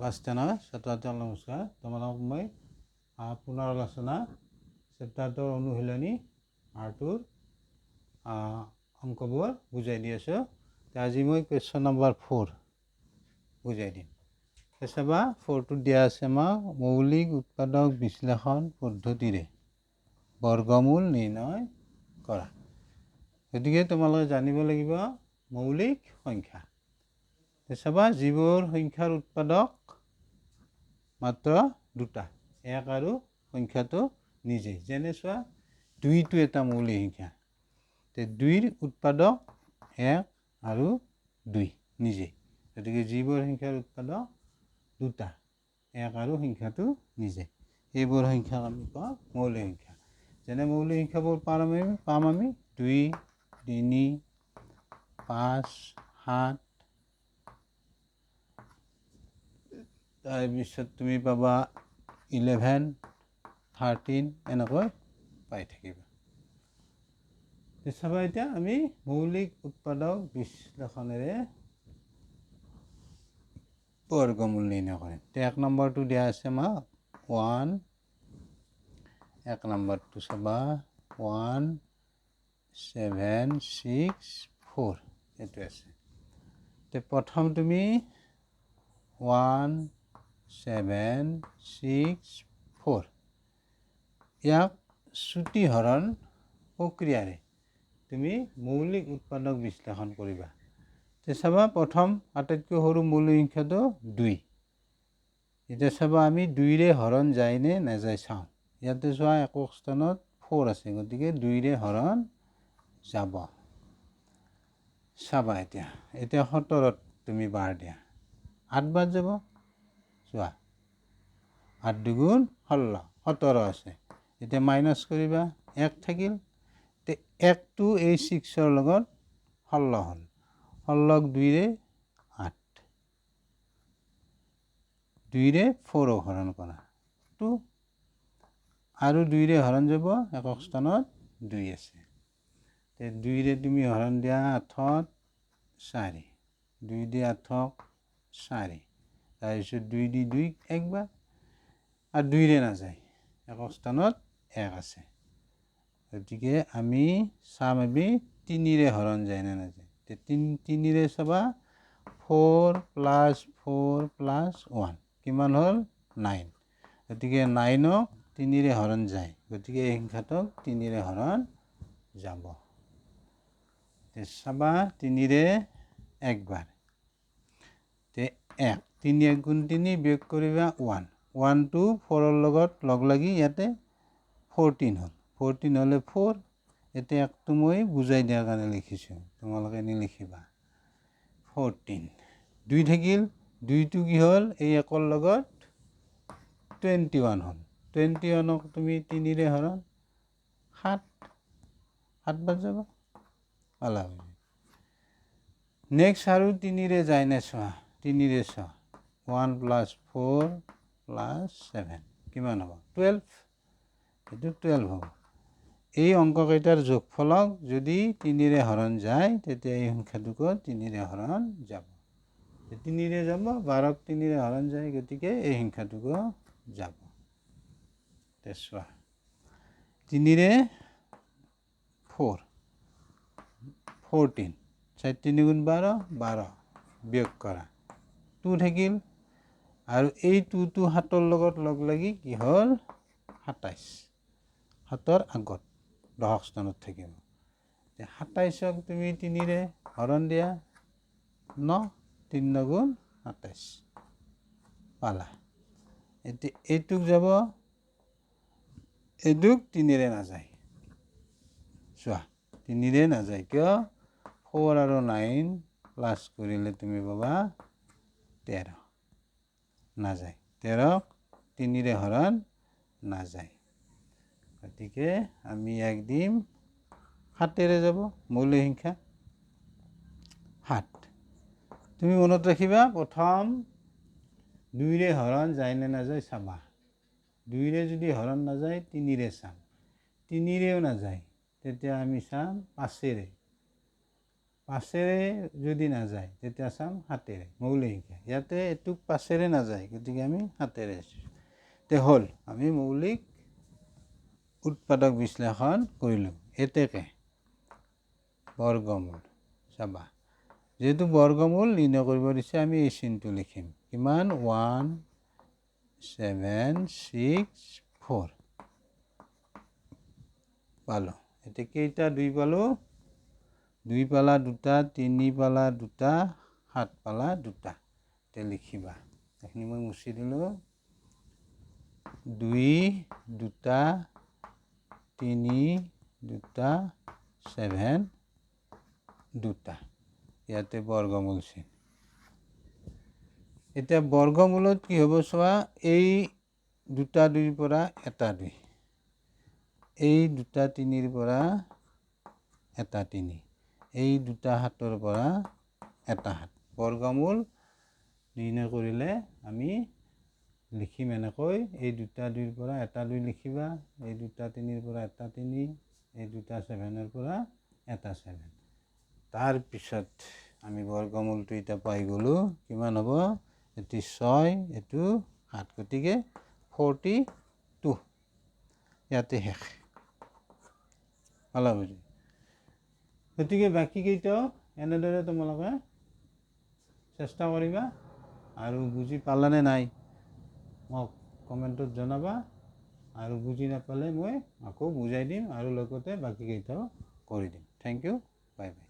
বাস্তানা ছাত্ৰ নমস্কাৰ। তোমালোকক মই পুনৰ আলোচনা চেপ্টাৰটোৰ অনুশীলনী, আৰটোৰ অংকবোৰ বুজাই দি আছোঁ। তে আজি মই কুৱেশ্যন নম্বৰ ফ'ৰ বুজাই দিম। চাবা ফ'ৰটোত দিয়া আছে আমাক, মৌলিক উৎপাদক বিশ্লেষণ পদ্ধতিৰে বৰ্গমূল নিৰ্ণয় কৰা। গতিকে তোমালোকে জানিব লাগিব মৌলিক সংখ্যা। চাবা যিবোৰ সংখ্যাৰ উৎপাদক মাত্ৰ দুটা, এক আৰু সংখ্যাটো নিজে। যেনে চোৱা, দুইটো এটা মৌলিক সংখ্যা। তে দুইৰ উৎপাদক এক আৰু দুই, নিজে। গতিকে যিবোৰ সংখ্যাৰ উৎপাদক দুটা, এক আৰু সংখ্যাটো নিজে। এইবোৰ সংখ্যাক আমি কওঁ মৌলিক সংখ্যা। যেনে মৌলিক সংখ্যাবোৰ পাম আমি পাম আমি দুই, তিনি, পাঁচ, সাত তাৰপিছত তুমি পাবা ইলেভেন থাৰ্টিন এনেকৈ পাই থাকিবা। চাবা এতিয়া আমি মৌলিক উৎপাদক বিশ্লেষণেৰে বৰ্গমূল নিৰ্ণয় কৰিম। তে এক নম্বৰটো দিয়া আছে আমাক ওৱান এক নম্বৰটো চাবা ওৱান ছেভেন ছিক্স ফ'ৰ এইটো আছে। তে প্ৰথম তুমি ওৱান ছেভেন ছিক্স ফ'ৰ ইয়াক চুটি হৰণ প্ৰক্ৰিয়াৰে তুমি মৌলিক উৎপাদক বিশ্লেষণ কৰিবা। তে চাবা প্ৰথম আটাইতকৈ সৰু মৌলিক সংখ্যাটো দুই। এতিয়া চাবা আমি দুইৰে হৰণ যায়নে নাযায় চাওঁ। ইয়াতে চোৱা একক স্থানত ফ'ৰ আছে, গতিকে দুইৰে হৰণ যাব। চাবা এতিয়া এতিয়া সোতৰত তুমি বাৰ দিয়া। আঠ বাৰ যাব। চোৱা। আঠ দুগুণ ষোল্ল, সোতৰ আছে। এতিয়া মাইনাছ কৰিবা, এক থাকিল। তে একটো এই ছিক্সৰ লগত ষোল্ল হ'ল। ষোল্লক দুইৰে আঠ। দুইৰে ফ'ৰক হৰণ কৰা। টু। আৰু দুইৰে হৰণ যাব, একক স্থানত দুই আছে। তে দুইৰে তুমি হৰণ দিয়া আঠত চাৰি। দুই দি আঠক চাৰি। তাৰপিছত দুই দি দুই একবাৰ আৰু দুইৰে নাযায়। একক স্থানত এক আছে। গতিকে আমি চাম আমি তিনিৰে হৰণ যায় নে নাযায়। তিনি, তিনিৰে চাবা four plus four plus one. কিমান হ'ল? নাইন। গতিকে নাইনক তিনিৰে হৰণ যায়। গতিকে এই সংখ্যাটোক তিনিৰে হৰণ যাব। চাবা তিনিৰে একবাৰ। তে এক। তিনি এক গুণ তিনি বিয়োগ কৰিবা ওৱান। ওৱানটো ফ'ৰৰ লগত লগ লাগি ইয়াতে ফ'ৰটিন হ'ল। ফ'ৰটিন হ'লে ফ'ৰ এতিয়া একটো মই বুজাই দিয়াৰ কাৰণে লিখিছোঁ। তোমালোকে নিলিখিবা। ফ'ৰটিন। দুই থাকিল। দুইটো কি হ'ল? এই একৰ লগত টুৱেণ্টি ওৱান হ'ল। টুৱেণ্টি ওৱানক তুমি তিনিৰে হৰণ সাত। সাত বাৰ যাব। পালা নেক্সট আৰু তিনিৰে যায়নে চোৱা? তিনিৰে চোৱা one plus four plus seven কিমান হ'ব? টুৱেল্ভ এইটো টুৱেল্ভ হ'ব। এই অংককেইটাৰ যোগফলক যদি তিনিৰে হৰণ যায়, তেতিয়া এই সংখ্যাটোকো তিনিৰে হৰণ যাব। তিনিৰে যাব, বাৰক তিনিৰে হৰণ যায়, গতিকে এই সংখ্যাটোকো যাব। চোৱা তিনিৰে ফ'ৰ ফ'ৰটিন চাৰি, তিনি গুণ বাৰ বাৰ। বিয়োগ কৰা। টু থাকিল। আৰু এই টুটো সাতৰ লগত লগ লাগি কি হ'ল? সাতাইছ। সাতৰ আগত দশক স্থানত থাকিব সাতাইছক তুমি তিনিৰে হৰণ দিয়া। ন, তিনি নগুণ সাতাইছ। পালা। এতিয়া এইটোক যাব, এইটোক তিনিৰে নাযায়। চোৱা, তিনিৰে নাযায় কিয়? ফ'ৰ আৰু নাইন প্লাছ কৰিলে তুমি পাবা তেৰ। নাযায়। তেৰক তিনিৰে হৰণ নাযায়। গতিকে আমি দিম সাতেৰে যাব মৌলিক সংখ্যা সাত। তুমি মনত ৰাখিবা প্ৰথম দুইৰে হৰণ যায় নে নাযায় চাবা। দুইৰে যদি হৰণ নাযায় তিনিৰে চাম। তিনিৰেও নাযায়। তেতিয়া আমি চাম পাঁচেৰে। পাছেৰে যদি নাযায়, তেতিয়া চাম হাতেৰে, মৌলিক। ইয়াতে এইটোক পাছেৰে নাযায়, গতিকে আমি হাতেৰে তে হ'ল, আমি মৌলিক উৎপাদক বিশ্লেষণ কৰিলোঁ। এতেকে। বৰ্গমূল। চাবা, যিহেতু বৰ্গমূল নিৰ্ণয় কৰিব দিছে, আমি এই চিনটো লিখিম। কিমান? One, seven, six, four. পালোঁ। এতিয়া কেইটা দুই পালোঁ? দুই পালা দুটা তিনি পালা দুটা সাত পালা দুটা। এতিয়া লিখিবা। এইখিনি মই মুচি দিলোঁ। দুই দুটা তিনি দুটা ছেভেন দুটা। ইয়াতে বৰ্গমূল চিন। এতিয়া বৰ্গমূলত কি হ'ব চোৱা এই দুটা দুইৰ পৰা এটা দুই। এই দুটা তিনিৰ পৰা এটা তিনি। এই দুটা সাতৰ পৰা এটা সাত বৰ্গমূল নিৰ্ণয় কৰিলে আমি লিখিম এনেকৈ, এই দুটা দুইৰ পৰা এটা দুই লিখিবা, এই দুটা তিনিৰ পৰা এটা তিনি, এই দুটা ছেভেনৰ পৰা এটা ছেভেন। তাৰপিছত আমি বৰ্গমূলটো এতিয়া পাই গ'লোঁ, কিমান হ'ব? এইটো ছয়, এইটো সাত, গতিকে ফৰ্টি টু। ইয়াতে শেষ। পালা বুজি? গতিকে বাকীকেইটাও এনেদৰে তোমালোকে চেষ্টা কৰিবা আৰু বুজি পালানে নাই মোক কমেণ্টত জনাবা আৰু বুজি নাপালে মই আকৌ বুজাই দিম আৰু লগতে বাকীকেইটাও কৰি দিম। Thank you bye bye